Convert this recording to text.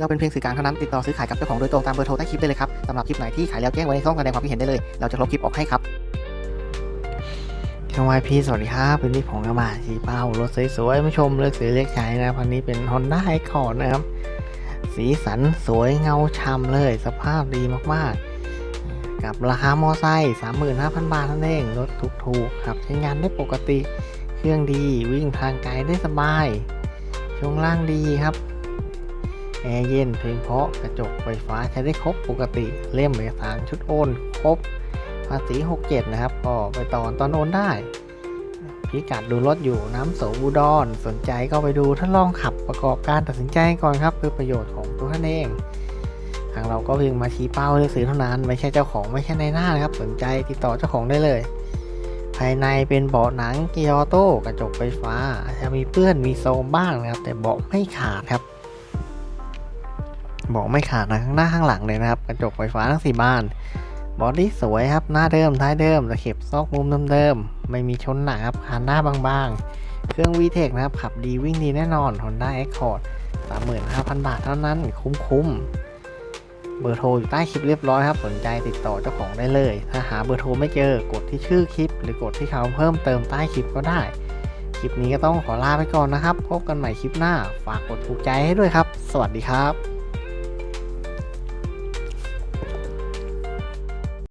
เราเป็นเพียงสื่อกลางเท่านั้นติดต่อซื้อขายกับเจ้าของโดยตรงตามเบอร์โทรใต้คลิปได้เลยครับสำหรับคลิปไหนที่ขายแล้วแจ้งไว้ในช่องแสดงความคิดเห็นได้เลยเราจะลบคลิปออกให้ครับช่องวายพีสวัสดีครับเป็นที่ผมกระบะสีเป้ารถสวยๆมาชมเลือกซื้อเลือกใช้นะครับคันนี้เป็น Honda Accord นะครับ สีสันสวยเงาช่ำเลย สภาพดีมากๆ กับราคามอไซค์35,000 บาทเท่านั่นเองรถถูกๆขับใช้งานได้ปกติเครื่องดีวิ่งทางไกลได้สบาย ช่วงล่างดีครับ แอร์เย็นเพลงเพราะกระจกไฟฟ้าใช้ได้ครบปกติเล่มเอกสารชุดโอนครบภาษี 67 นะครับ ก็ไปต่อตอนโอนได้ พิกัดดูรถอยู่น้ำโสมอุดรสนใจก็ไปดูทดลองขับประกอบการตัดสินใจก่อนครับ เพื่อประโยชน์ของตัวท่านเอง ทางเราก็เพียงมาชี้เป้าเลือกซื้อเท่านั้น ไม่ใช่เจ้าของไม่ใช่ในหน้านะครับ สนใจติดต่อเจ้าของได้เลย ภายในเป็นเบาะหนังเกียร์ออโต้กระจกไฟฟ้า จะมีเปื้อนมีโซมบ้างนะครับ แต่เบาะไม่ขาดครับ บาะไม่ขาดนะข้างหน้าข้างหลังเลยนะครับ กระจกไฟฟ้าทั้งสี่บาน บอดี้สวยครับ หน้าเดิมท้ายเดิมตะเข็บซอกมุมเดิมๆไม่มีชนหนักครับคานหน้าบางๆ เครื่อง VTEC นะครับ ขับดีวิ่งดีแน่นอน Honda Accord 35,000 บาทเท่านั้นคุ้มๆ เบอร์โทรอยู่ใต้คลิปเรียบร้อยครับ สนใจติดต่อเจ้าของได้เลย ถ้าหาเบอร์โทรไม่เจอกดที่ชื่อคลิป หรือกดที่คำเพิ่มเติมใต้คลิปก็ได้คลิปนี้ก็ต้องขอลาไปก่อนนะครับ พบกันใหม่คลิปหน้า ฝากกดถูกใจให้ด้วยครับ สวัสดีครับ